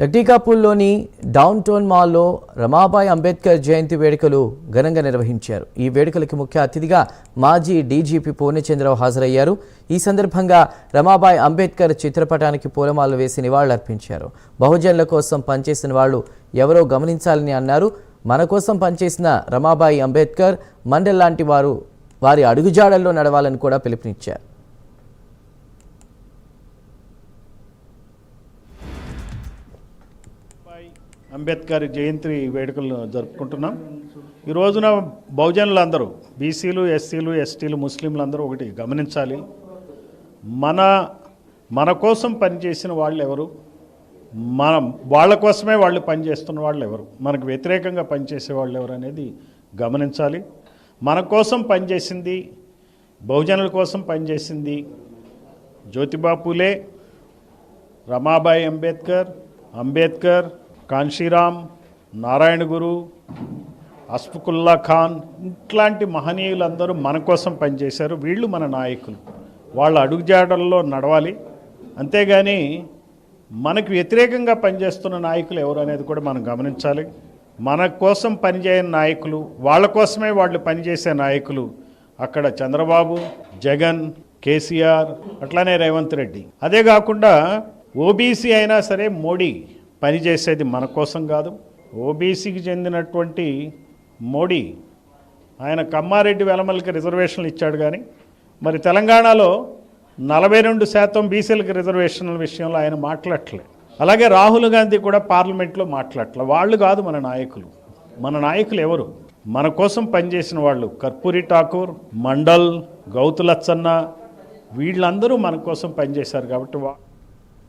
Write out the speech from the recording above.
లక్టీకాపూల్లోని down town మాల్లో రమాబాయి అంబేద్కర్ జయంతి వేడుకలు ఘనంగా నిర్వహించారు. ఈ వేడుకలకు ముఖ్య అతిథిగా మాజీ డీజీపీ పూర్ణచంద్రరావు హాజరయ్యారు. ఈ సందర్భంగా రమాబాయి అంబేద్కర్ చిత్రపటానికి పూలమాలలు వేసి నివాళులర్పించారు. బహుజనుల కోసం పనిచేసిన వాళ్ళు ఎవరో గమనించాలని అన్నారు. మన కోసం పనిచేసిన రమాబాయి అంబేద్కర్ మండల్ లాంటి వారు వారి అడుగుజాడల్లో నడవాలని కూడా పిలుపునిచ్చారు. అంబేద్కర్ జయంతి వేడుకలు జరుపుకుంటున్నాం. ఈ రోజున బహుజనులందరూ బీసీలు ఎస్సీలు ఎస్టీలు ముస్లింలు అందరూ ఒకటి గమనించాలి. మన మన కోసం పనిచేసిన వాళ్ళు ఎవరు? మనం వాళ్ళ కోసమే వాళ్ళు పనిచేస్తున్న వాళ్ళు ఎవరు? మనకు వ్యతిరేకంగా పనిచేసే వాళ్ళు ఎవరు అనేది గమనించాలి. మన కోసం పనిచేసింది బహుజనుల కోసం పనిచేసింది జ్యోతిబా పూలే రమాబాయి అంబేద్కర్ అంబేద్కర్ కాన్షీరామ్ నారాయణ గురు అస్ఫకుల్లా ఖాన్ ఇట్లాంటి మహనీయులందరూ మన కోసం పనిచేశారు. వీళ్ళు మన నాయకులు. వాళ్ళ అడుగుజాడల్లో నడవాలి. అంతేగాని మనకు వ్యతిరేకంగా పనిచేస్తున్న నాయకులు ఎవరు అనేది కూడా మనం గమనించాలి. మన కోసం పనిచేయని నాయకులు వాళ్ళ కోసమే వాళ్ళు పనిచేసే నాయకులు అక్కడ చంద్రబాబు జగన్ కేసీఆర్ అట్లానే రేవంత్ రెడ్డి. అదే కాకుండా ఓబీసీ అయినా సరే మోడీ పనిచేసేది మన కోసం కాదు. ఓబీసీకి చెందినటువంటి మోడీ ఆయన కమ్మారెడ్డి వెలమలకి రిజర్వేషన్లు ఇచ్చాడు కానీ మరి తెలంగాణలో నలభై రెండు శాతం బీసీలకు రిజర్వేషన్ల విషయంలో ఆయన మాట్లాడలే అలాగే రాహుల్ గాంధీ కూడా పార్లమెంట్లో మాట్లాడలే వాళ్ళు కాదు మన నాయకులు. మన నాయకులు ఎవరు? మన కోసం పనిచేసిన వాళ్ళు కర్పూరి ఠాకూర్ మండల్ గౌతులచ్చన్న వీళ్ళందరూ మన కోసం పనిచేశారు కాబట్టి వా-